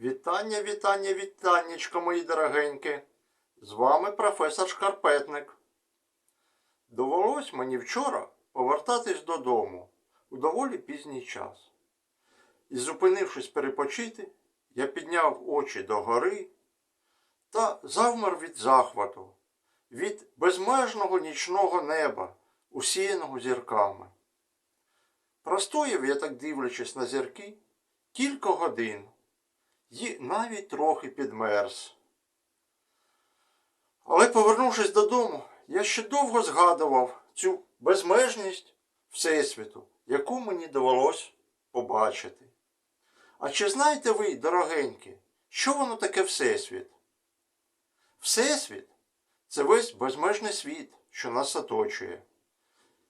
Вітання, вітання, вітаннячко, мої дорогенькі. З вами професор Шкарпетник. Довелось мені вчора повертатись додому у доволі пізній час. І, зупинившись перепочити, я підняв очі догори та завмер від захвату, від безмежного нічного неба, усіяного зірками. Простояв я так дивлячись на зірки кілька годин і навіть трохи підмерз. Але, повернувшись додому, я ще довго згадував цю безмежність Всесвіту, яку мені довелось побачити. А чи знаєте ви, дорогенькі, що воно таке Всесвіт? Всесвіт це весь безмежний світ, що нас оточує.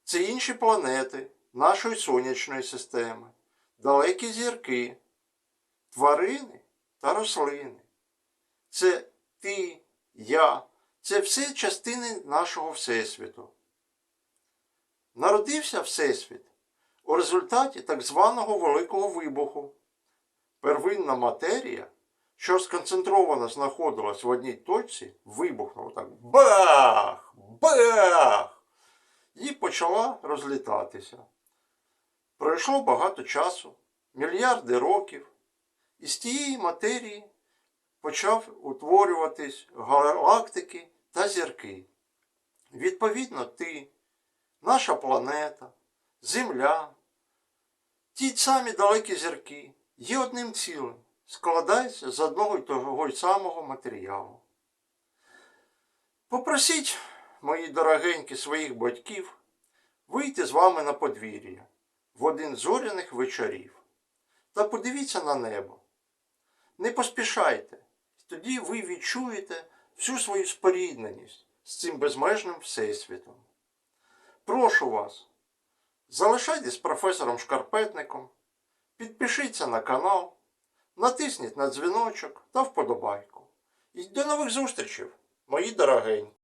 Це інші планети нашої сонячної системи, далекі зірки, тварини та рослини. Це ти, я, це все частини нашого Всесвіту. Народився Всесвіт у результаті так званого Великого вибуху. Первинна матерія, що сконцентровано знаходилась в одній точці, вибухнула так бах! Бах! І почала розлітатися. Пройшло багато часу, мільярди років, і з тієї матерії почав утворюватись галактики та зірки. Відповідно, ти, наша планета, Земля, ті самі далекі зірки є одним цілим, складаються з одного й того й самого матеріалу. Попросіть, мої дорогенькі, своїх батьків вийти з вами на подвір'я в один зоряних вечорів та подивіться на небо. Не поспішайте, тоді ви відчуєте всю свою спорідненість з цим безмежним всесвітом. Прошу вас, залишайтесь професором Шкарпетником, підпишіться на канал, натисніть на дзвіночок та вподобайку. І до нових зустрічей, мої дорогенькі!